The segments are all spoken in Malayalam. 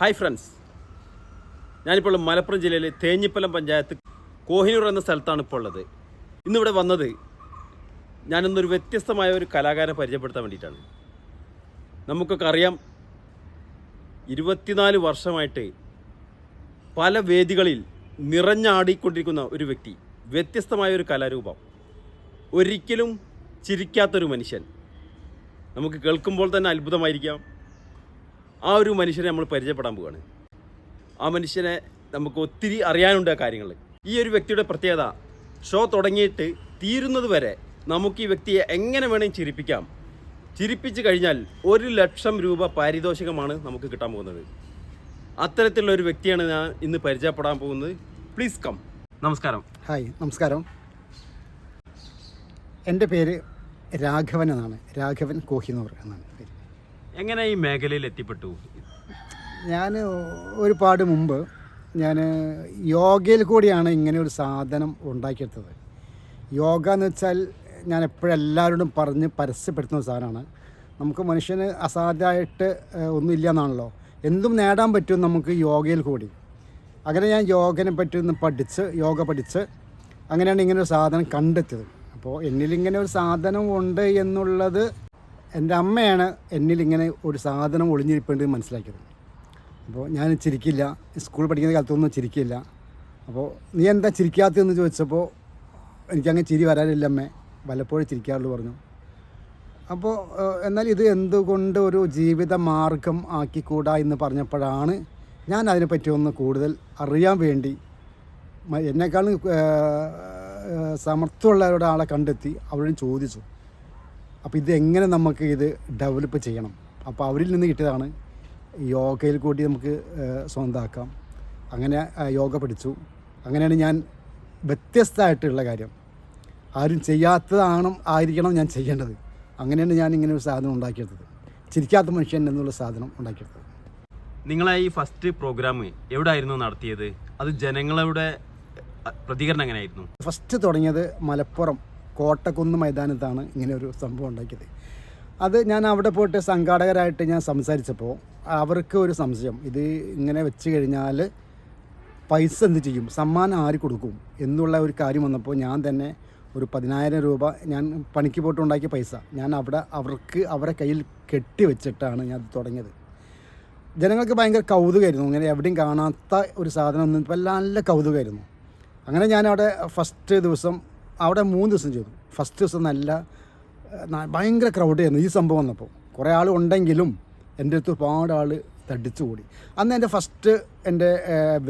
ഹായ് ഫ്രണ്ട്സ് ഞാനിപ്പോൾ മലപ്പുറം ജില്ലയിലെ തേഞ്ഞിപ്പലം പഞ്ചായത്ത് കോഹിനൂർ എന്ന സ്ഥലത്താണ് ഇപ്പോൾ ഉള്ളത്. ഇന്നിവിടെ വന്നത് ഞാനിന്നൊരു വ്യത്യസ്തമായ ഒരു കലാകാരനെ പരിചയപ്പെടുത്താൻ വേണ്ടിയിട്ടാണ്. നമുക്കൊക്കെ അറിയാം ഇരുപത്തിനാല് വർഷമായിട്ട് പല വേദികളിൽ നിറഞ്ഞാടിക്കൊണ്ടിരിക്കുന്ന ഒരു വ്യക്തി വ്യത്യസ്തമായ ഒരു കലാരൂപം. ഒരിക്കലും ചിരിക്കാത്തൊരു മനുഷ്യൻ. നമുക്ക് കേൾക്കുമ്പോൾ തന്നെ അത്ഭുതമായിരിക്കാം. ആ ഒരു മനുഷ്യനെ നമ്മൾ പരിചയപ്പെടാൻ പോവുകയാണ് ആ മനുഷ്യനെ നമുക്ക് ഒത്തിരി അറിയാനുണ്ട് ആ കാര്യങ്ങൾ. ഈ ഒരു വ്യക്തിയുടെ പ്രത്യേകത ഷോ തുടങ്ങിയിട്ട് തീരുന്നത് വരെ നമുക്ക് ഈ വ്യക്തിയെ എങ്ങനെ വേണമെങ്കിൽ ചിരിപ്പിക്കാം. ചിരിപ്പിച്ച് കഴിഞ്ഞാൽ ഒരു ലക്ഷം രൂപ പാരിതോഷികമാണ് നമുക്ക് കിട്ടാൻ പോകുന്നത്. അത്തരത്തിലുള്ള ഒരു വ്യക്തിയാണ് ഞാൻ ഇന്ന് പരിചയപ്പെടാൻ പോകുന്നത്. പ്ലീസ് കം നമസ്കാരം. ഹായ് നമസ്കാരം. എന്റെ പേര് രാഘവൻ എന്നാണ്. രാഘവൻ കോഹിനൂർ എന്നാണ് പേര്. എങ്ങനെ ഈ മേഖലയിൽ എത്തിപ്പെട്ടു? ഞാൻ ഒരുപാട് മുമ്പ് ഞാൻ യോഗയിൽ കൂടിയാണ് ഇങ്ങനെ ഒരു സാധനം ഉണ്ടാക്കിയെടുത്തത്. യോഗ എന്ന് വെച്ചാൽ ഞാൻ എപ്പോഴും എല്ലാവരോടും പറഞ്ഞ് പരസ്യപ്പെടുത്തുന്ന ഒരു സാധനമാണ്. നമുക്ക് മനുഷ്യന് അസാധ്യമായിട്ട് ഒന്നുമില്ല എന്നാണല്ലോ. എന്തും നേടാൻ പറ്റും നമുക്ക് യോഗയിൽ കൂടി. അങ്ങനെ ഞാൻ യോഗനെ പറ്റി ഒന്ന് പഠിച്ച് യോഗ പഠിച്ച് അങ്ങനെയാണ് ഇങ്ങനെ ഒരു സാധനം കണ്ടെത്തിയത്. അപ്പോൾ എന്നിൽ ഇങ്ങനെ ഒരു സാധനം ഉണ്ട് എന്നുള്ളത് എന്റെ അമ്മയാണ് എന്നിൽ ഇങ്ങനെ ഒരു സാധനം ഒളിഞ്ഞിരിപ്പുണ്ട് എന്ന് മനസ്സിലാക്കിയത്. അപ്പോൾ ഞാൻ ചിരിക്കില്ല. സ്കൂൾ പഠിക്കുന്ന കാലത്തൊന്നും ചിരിക്കില്ല. അപ്പോൾ നീ എന്താ ചിരിക്കാത്തതെന്ന് ചോദിച്ചപ്പോൾ എനിക്കങ്ങനെ ചിരി വരാനില്ല അമ്മേ. വല്ലപ്പോഴും ചിരിക്കാറുള്ളൂ പറഞ്ഞു. അപ്പോൾ എന്നാൽ ഇത് എന്തുകൊണ്ട് ഒരു ജീവിത മാർഗം ആക്കിക്കൂടാ എന്ന് പറഞ്ഞപ്പോഴാണ് ഞാൻ അതിനെപ്പറ്റി ഒന്ന് കൂടുതൽ അറിയാൻ വേണ്ടി എന്നെക്കാളും സമർത്ഥമുള്ള ഒരാളെ കണ്ടെത്തി അവരോട് ചോദിച്ചു. അപ്പോൾ ഇതെങ്ങനെ നമുക്ക് ഇത് ഡെവലപ്പ് ചെയ്യണം? അപ്പോൾ അവരിൽ നിന്ന് കിട്ടിയതാണ് യോഗയിൽ കൂടി നമുക്ക് സ്വന്തമാക്കാം. അങ്ങനെ യോഗ പഠിച്ചു. അങ്ങനെയാണ് ഞാൻ വ്യത്യസ്തമായിട്ടുള്ള കാര്യം. ആരും ചെയ്യാത്തതാണ് ആയിരിക്കണം ഞാൻ ചെയ്യേണ്ടത്. അങ്ങനെയാണ് ഞാൻ ഇങ്ങനെ ഒരു സാധനം ഉണ്ടാക്കിയെടുത്തത്. ചിരിക്കാത്ത മനുഷ്യൻ എന്നുള്ള സാധനം ഉണ്ടാക്കിയെടുത്തത്. നിങ്ങളെ ഈ ഫസ്റ്റ് പ്രോഗ്രാം എവിടെയായിരുന്നു നടത്തിയത്? അത് ജനങ്ങളുടെ പ്രതികരണം എങ്ങനെയായിരുന്നു? ഫസ്റ്റ് തുടങ്ങിയത് മലപ്പുറം. കോട്ടക്കുന്ന് മൈതാനത്താണ് ഇങ്ങനെ ഒരു സംഭവം ഉണ്ടാക്കിയത്. അത് ഞാൻ അവിടെ പോയിട്ട് സംഘാടകരായിട്ട് ഞാൻ സംസാരിച്ചപ്പോൾ അവർക്ക് ഒരു സംശയം. ഇത് ഇങ്ങനെ വെച്ച് കഴിഞ്ഞാൽ പൈസ എന്ത് ചെയ്യും? സമ്മാനം ആര് കൊടുക്കും? എന്നുള്ള ഒരു കാര്യം വന്നപ്പോൾ ഞാൻ തന്നെ ഒരു പതിനായിരം രൂപ ഞാൻ പണിക്ക് പോയിട്ട് ഉണ്ടാക്കിയ പൈസ ഞാൻ അവിടെ അവർക്ക് അവരെ കയ്യിൽ കെട്ടി വെച്ചിട്ടാണ് ഞാൻ തുടങ്ങിയത്. ജനങ്ങൾക്ക് ഭയങ്കര കൗതുകമായിരുന്നു. അങ്ങനെ എവിടെയും കാണാത്ത ഒരു സാധനം ഒന്നും ഇപ്പം നല്ല കൗതുകമായിരുന്നു. അങ്ങനെ ഞാനവിടെ ഫസ്റ്റ് ദിവസം അവിടെ മൂന്ന് ദിവസം ചെയ്തു. ഫസ്റ്റ് ദിവസം നല്ല ഭയങ്കര ക്രൗഡ് ഭയങ്കര ക്രൗഡായിരുന്നു ഈ സംഭവം വന്നപ്പോൾ. കുറേ ആൾ ഉണ്ടെങ്കിലും എന്റെ അടുത്ത് ഒരുപാട് ആൾ തടിച്ചു കൂടി അന്ന് എന്റെ ഫസ്റ്റ് എന്റെ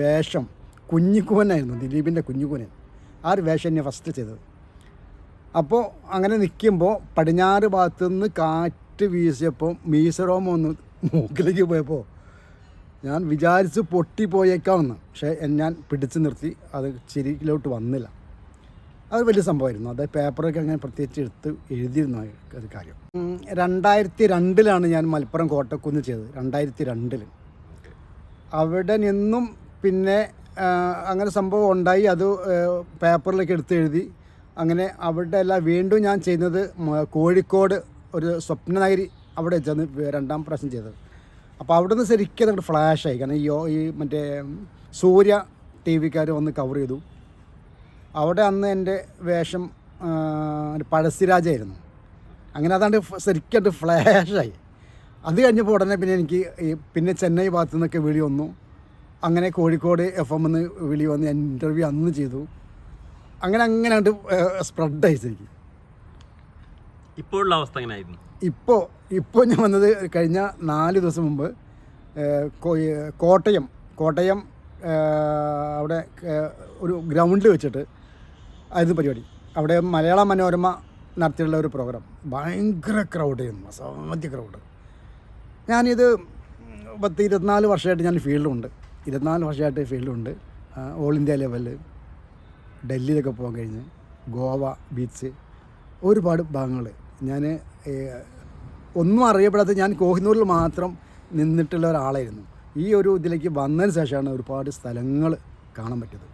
വേഷം കുഞ്ഞിക്കുവനായിരുന്നു ദിലീപിന്റെ കുഞ്ഞിക്കുവനെ ആ ഒരു വേഷം എന്നെ ഫസ്റ്റ് ചെയ്തത്. അപ്പോൾ അങ്ങനെ നിൽക്കുമ്പോൾ പടിഞ്ഞാറ് ഭാഗത്തു നിന്ന് കാറ്റ് വീശിയപ്പോൾ മീസറോമ ഒന്ന് മൂക്കിലേക്ക് പോയപ്പോൾ ഞാൻ വിചാരിച്ച് പൊട്ടിപ്പോയേക്കാമെന്ന്. പക്ഷേ ഞാൻ പിടിച്ചു നിർത്തി. അത് ചിരിയിലോട്ട് വന്നില്ല. അത് വലിയ സംഭവമായിരുന്നു. അത് പേപ്പറൊക്കെ അങ്ങനെ പ്രത്യേകിച്ച് എടുത്ത് എഴുതിയിരുന്നു ഒരു കാര്യം. രണ്ടായിരത്തി രണ്ടിലാണ് ഞാൻ മലപ്പുറം കോട്ടക്കുന്ന് ചെയ്തത്. രണ്ടായിരത്തി രണ്ടിൽ അവിടെ നിന്നും പിന്നെ അങ്ങനെ സംഭവം ഉണ്ടായി. അത് പേപ്പറിലേക്ക് എടുത്ത് എഴുതി. അങ്ങനെ അവിടെ അല്ല വീണ്ടും ഞാൻ ചെയ്യുന്നത് കോഴിക്കോട് ഒരു സ്വപ്നനഗരി അവിടെ വെച്ചാണ് രണ്ടാം പ്രാവശ്യം ചെയ്തത്. അപ്പോൾ അവിടെ നിന്ന് ശരിക്കും അങ്ങോട്ട് ഫ്ലാഷായി കാരണം ഈ ഈ മറ്റേ സൂര്യ ടി വിക്കാർ വന്ന് കവർ ചെയ്തു. അവിടെ അന്ന് എന്റെ വേഷം പഴശ്ശിരാജായിരുന്നു. അങ്ങനെ അതാണ്ട് ശരിക്കായിട്ട് ശരിക്കും ഫ്ലാഷായി. അത് കഴിഞ്ഞപ്പോൾ ഉടനെ പിന്നെ എനിക്ക് പിന്നെ ചെന്നൈ ഭാഗത്തു നിന്നൊക്കെ വിളി വന്നു. അങ്ങനെ കോഴിക്കോട് എഫ് എം എന്ന് വിളി വന്ന് ഇന്റർവ്യൂ അന്ന് ചെയ്തു. അങ്ങനെ അങ്ങനെ അങ്ങോട്ട് സ്പ്രെഡായി ശരിക്കും. ഇപ്പോഴുള്ള അവസ്ഥ എങ്ങനെയായിരുന്നു? ഇപ്പോൾ ഇപ്പോൾ ഞാൻ വന്നത് കഴിഞ്ഞ നാല് ദിവസം മുമ്പ് കോട്ടയം കോട്ടയം അവിടെ ഒരു ഗ്രൗണ്ടിൽ വെച്ചിട്ട് ആയിരുന്നു പരിപാടി. അവിടെ മലയാള മനോരമ നടത്തിയുള്ള ഒരു പ്രോഗ്രാം ഭയങ്കര ക്രൗഡ് ക്രൗഡായിരുന്നു അസാധ്യ ക്രൗഡ് ഞാനിത് പത്ത് ഇരുപത്തിനാല് വർഷമായിട്ട് ഞാൻ ഫീൽഡുണ്ട് ഇരുപത്തിനാല് വർഷമായിട്ട് ഫീൽഡുണ്ട് ഓൾ ഇന്ത്യ ലെവലിൽ ഡൽഹിയിലൊക്കെ പോകാൻ കഴിഞ്ഞ് ഗോവ ബീച്ച് ഒരുപാട് ഭാഗങ്ങൾ. ഞാൻ ഒന്നും അറിയപ്പെടാത്ത ഞാൻ കോഹിനൂരിൽ മാത്രം നിന്നിട്ടുള്ള ഒരാളായിരുന്നു. ഈ ഒരു ഇതിലേക്ക് വന്നതിന് ശേഷമാണ് ഒരുപാട് സ്ഥലങ്ങൾ കാണാൻ പറ്റിയത്.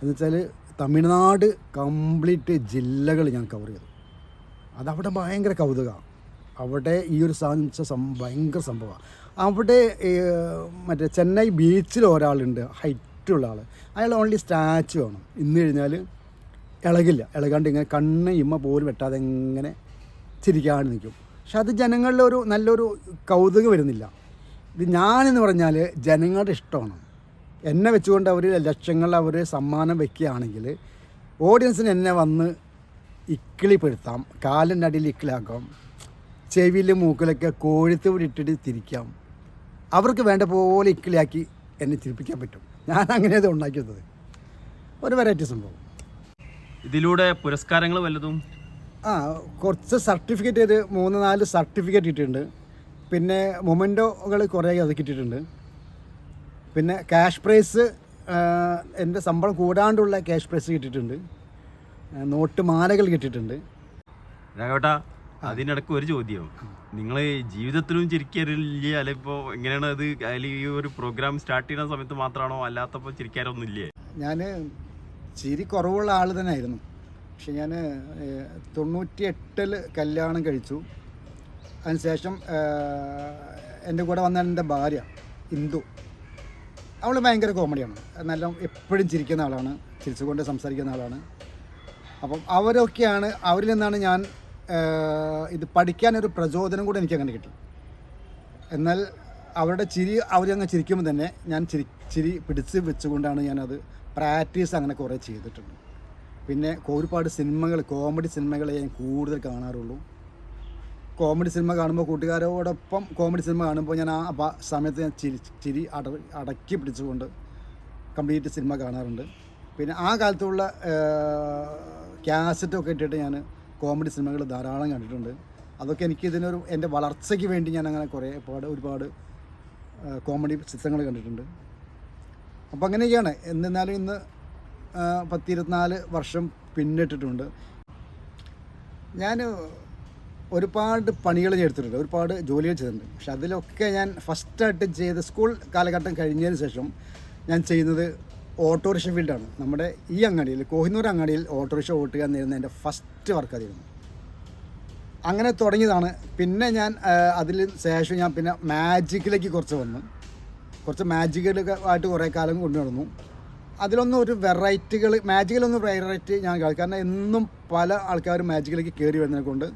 എന്ന് വെച്ചാൽ തമിഴ്നാട് കംപ്ലീറ്റ് ജില്ലകൾ ഞാൻ കവർ ചെയ്തു. അതവിടെ ഭയങ്കര കൗതുകമാണ്. അവിടെ ഈ ഒരു സാധനം ഭയങ്കര സംഭവമാണ്. അവിടെ മറ്റേ ചെന്നൈ ബീച്ചിൽ ഒരാളുണ്ട് ഹൈറ്റുള്ള ആൾ അയാൾ ഓൺലി സ്റ്റാച്ചു വേണം ഇന്ന് കഴിഞ്ഞാൽ ഇളകില്ല. ഇളകാണ്ട് ഇങ്ങനെ കണ്ണ് ഇമ്മ പോലും വെട്ടാതെ ഇങ്ങനെ ചിരിക്കാണ്ട് നിൽക്കും. പക്ഷെ അത് ജനങ്ങളിലൊരു നല്ലൊരു കൗതുകം വരുന്നില്ല. ഇത് ഞാനെന്ന് പറഞ്ഞാൽ ജനങ്ങളുടെ ഇഷ്ടമാണ്. എന്നെ വെച്ചുകൊണ്ട് അവർ ലക്ഷങ്ങൾ അവർ സമ്മാനം വെക്കുകയാണെങ്കിൽ ഓഡിയൻസിന് എന്നെ വന്ന് ഇക്കിളിപ്പെടുത്താം കാലിന്റെ അടിയിൽ ഇക്കിളാക്കാം ചെവിയിൽ മൂക്കിലൊക്കെ കോഴിത്ത് ഇട്ടിട്ട് തിരിക്കാം. അവർക്ക് വേണ്ട പോലെ ഇക്കിളിയാക്കി എന്നെ ചിരിപ്പിക്കാൻ പറ്റും. ഞാൻ അങ്ങനെ അത് ഉണ്ടാക്കിയത്. ഒരു വെറൈറ്റി സംഭവം. ഇതിലൂടെ പുരസ്കാരങ്ങൾ വല്ലതും ആ കുറച്ച് സർട്ടിഫിക്കറ്റ് ഒരു മൂന്ന് നാല് സർട്ടിഫിക്കറ്റ് കിട്ടിയിട്ടുണ്ട് പിന്നെ മൊമെന്റോകൾ കുറേ അത് കിട്ടിയിട്ടുണ്ട് പിന്നെ ക്യാഷ് പ്രൈസ് എന്റെ ശമ്പളം കൂടാണ്ടുള്ള ക്യാഷ് പ്രൈസ് കിട്ടിയിട്ടുണ്ട്. നോട്ട് മാലകൾ കിട്ടിയിട്ടുണ്ട്. രാഘവട്ടാ അതിനിടക്ക് ഒരു ചോദ്യം. നിങ്ങൾ ജീവിതത്തിലും ചിരിക്കാറില്ല? അല്ലെ ഇപ്പോൾ എങ്ങനെയാണ് അത്? അതിൽ ഈ ഒരു പ്രോഗ്രാം സ്റ്റാർട്ട് ചെയ്യുന്ന സമയത്ത് മാത്രമാണോ? അല്ലാത്തപ്പോൾ ചിരിക്കാറൊന്നും ഇല്ലേ ഞാൻ ചിരി കുറവുള്ള ആൾ തന്നെ ആയിരുന്നു പക്ഷെ ഞാൻ തൊണ്ണൂറ്റി എട്ടിൽ കല്യാണം കഴിച്ചു. അതിനുശേഷം എന്റെ കൂടെ വന്ന എന്റെ ഭാര്യ ഇന്ദു. അവൾ ഭയങ്കര കോമഡിയാണ് നല്ല എപ്പോഴും ചിരിക്കുന്ന ആളാണ്. ചിരിച്ചുകൊണ്ട് സംസാരിക്കുന്ന ആളാണ്. അപ്പം അവരൊക്കെയാണ് അവരിൽ നിന്നാണ് ഞാൻ ഇത് പഠിക്കാനൊരു പ്രചോദനം കൂടെ എനിക്ക് അങ്ങനെ കിട്ടി. എന്നാൽ അവരുടെ ചിരി അവരങ്ങ് ചിരിക്കുമ്പോൾ തന്നെ ഞാൻ ചിരി ചിരി പിടിച്ച് വെച്ചുകൊണ്ടാണ് ഞാനത് പ്രാക്ടീസ് അങ്ങനെ കുറേ ചെയ്തിട്ടുണ്ട് പിന്നെ ഒരുപാട് സിനിമകൾ കോമഡി സിനിമകളെ ഞാൻ കൂടുതൽ കാണാറുള്ളൂ. കോമഡി സിനിമ കാണുമ്പോൾ കൂട്ടുകാരോടൊപ്പം കോമഡി സിനിമ കാണുമ്പോൾ ഞാൻ ആ സമയത്ത് ഞാൻ ചിരി ചിരി അട അടക്കി പിടിച്ചുകൊണ്ട് കംപ്ലീറ്റ് സിനിമ കാണാറുണ്ട്. പിന്നെ ആ കാലത്തുള്ള ക്യാസറ്റൊക്കെ ഇട്ടിട്ട് ഞാൻ കോമഡി സിനിമകൾ ധാരാളം കണ്ടിട്ടുണ്ട്. അതൊക്കെ എനിക്ക് ഇതിനൊരു എന്റെ വളർച്ചയ്ക്ക് വേണ്ടി ഞാൻ അങ്ങനെ കുറേ ഒരുപാട് ഒരുപാട് കോമഡി ചിത്രങ്ങൾ കണ്ടിട്ടുണ്ട്. അപ്പോൾ അങ്ങനെയൊക്കെയാണ്. എന്നിരുന്നാലും ഇന്ന് പത്തിരുപത്തിനാല് വർഷം പിന്നിട്ടിട്ടുണ്ട്. ഞാൻ ഒരുപാട് പണികൾ ചെയ്തിട്ടുണ്ട് ഒരുപാട് ജോലികൾ ചെയ്തിട്ടുണ്ട്. പക്ഷെ അതിലൊക്കെ ഞാൻ ഫസ്റ്റായിട്ട് ചെയ്ത് സ്കൂൾ കാലഘട്ടം കഴിഞ്ഞതിന് ശേഷം ഞാൻ ചെയ്യുന്നത് ഓട്ടോറിക്ഷ ഫീൽഡാണ് നമ്മുടെ ഈ അങ്ങാടിയിൽ കോഹിനൂർ അങ്ങാടിയിൽ ഓട്ടോറിക്ഷ ഓട്ടുക എന്നിരുന്ന എന്റെ ഫസ്റ്റ് വർക്ക് അതായിരുന്നു അങ്ങനെ തുടങ്ങിയതാണ്. പിന്നെ ഞാൻ അതിൽ ശേഷം ഞാൻ പിന്നെ മാജിക്കിലേക്ക് കുറച്ച് വന്നു. കുറച്ച് മാജിക്കലൊക്കെ ആയിട്ട് കുറേ കാലം കൊണ്ടു നടന്നു. അതിലൊന്നും ഒരു വെറൈറ്റികൾ മാജിക്കലൊന്നും വെറൈറ്റി ഞാൻ കാരണം എന്നും പല ആൾക്കാരും മാജിക്കിലേക്ക് കയറി വരുന്നതിനെ കൊണ്ട്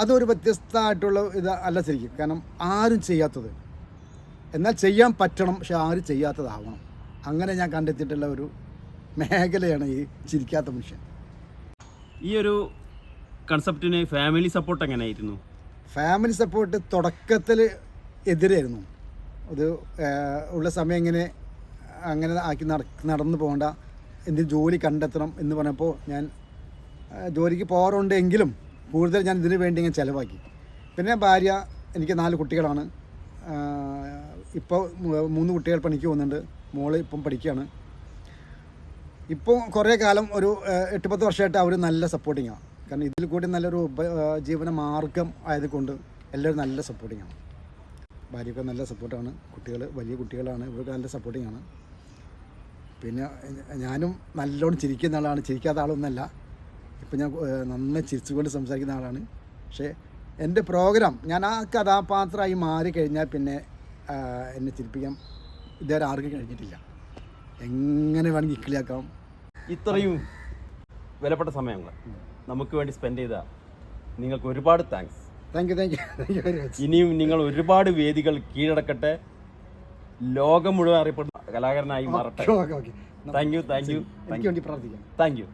അതൊരു വ്യത്യസ്തമായിട്ടുള്ള ഇത് അല്ല ശരിക്കും. കാരണം ആരും ചെയ്യാത്തത്. എന്നാൽ ചെയ്യാൻ പറ്റണം പക്ഷെ ആരും ചെയ്യാത്തതാവണം. അങ്ങനെ ഞാൻ കണ്ടെത്തിയിട്ടുള്ള ഒരു മേഖലയാണ് ഈ ചിരിക്കാത്ത മനുഷ്യൻ. ഈ ഒരു കൺസെപ്റ്റിന് ഫാമിലി സപ്പോർട്ട് എങ്ങനെയായിരുന്നു? ഫാമിലി സപ്പോർട്ട് തുടക്കത്തിൽ എതിരായിരുന്നു. അത് ഉള്ള സമയം ഇങ്ങനെ അങ്ങനെ ആക്കി നട നടന്നു പോകണ്ട എന്ത് ജോലി കണ്ടെത്തണം എന്ന് പറഞ്ഞപ്പോൾ ഞാൻ ജോലിക്ക് പോകാറുണ്ടെങ്കിലും കൂടുതൽ ഞാൻ ഇതിനു വേണ്ടി ഞാൻ ചിലവാക്കി. പിന്നെ ഭാര്യ എനിക്ക് നാല് കുട്ടികളാണ്. ഇപ്പോൾ മൂന്ന് കുട്ടികൾ പണിക്ക് പോകുന്നുണ്ട്. മോൾ ഇപ്പം പഠിക്കുകയാണ് ഇപ്പോൾ കുറേ കാലം ഒരു എട്ട് പത്ത് വർഷമായിട്ട് അവർ നല്ല സപ്പോർട്ടിങ്ങാണ് കാരണം ഇതിൽ കൂടി നല്ലൊരു ജീവന മാർഗം ആയതുകൊണ്ട് എല്ലാവരും നല്ല സപ്പോർട്ടിങ്ങാണ് ഭാര്യയൊക്കെ നല്ല സപ്പോർട്ടാണ് കുട്ടികൾ വലിയ കുട്ടികളാണ്. ഇവർക്ക് നല്ല സപ്പോർട്ടിങ്ങാണ് പിന്നെ ഞാനും നല്ലോണം ചിരിക്കുന്ന ആളാണ്. ചിരിക്കാത്ത ആളൊന്നല്ല ഇപ്പം ഞാൻ നന്നായി ചിരിച്ചുകൊണ്ട് സംസാരിക്കുന്ന ആളാണ്. പക്ഷേ എന്റെ പ്രോഗ്രാം ഞാൻ ആ കഥാപാത്രമായി മാറി കഴിഞ്ഞാൽ പിന്നെ എന്നെ ചിരിപ്പിക്കാൻ ഇതുവരെ ആർക്കും കഴിഞ്ഞിട്ടില്ല. എങ്ങനെ വേണമെങ്കിൽ ഇക്കിളിയാക്കാം. ഇത്രയും വിലപ്പെട്ട സമയങ്ങൾ നമുക്ക് വേണ്ടി സ്പെൻഡ് ചെയ്ത നിങ്ങൾക്ക് ഒരുപാട് thanks thank you thank you thank you very much ഇനിയും നിങ്ങൾ ഒരുപാട് വേദികൾ കീഴടക്കട്ടെ. ലോകം മുഴുവൻ അറിയപ്പെടുന്ന കലാകാരനായി മാറട്ടെ. താങ്ക് യു താങ്ക് യു വേണ്ടി പ്രാർത്ഥിക്കാം. Thank you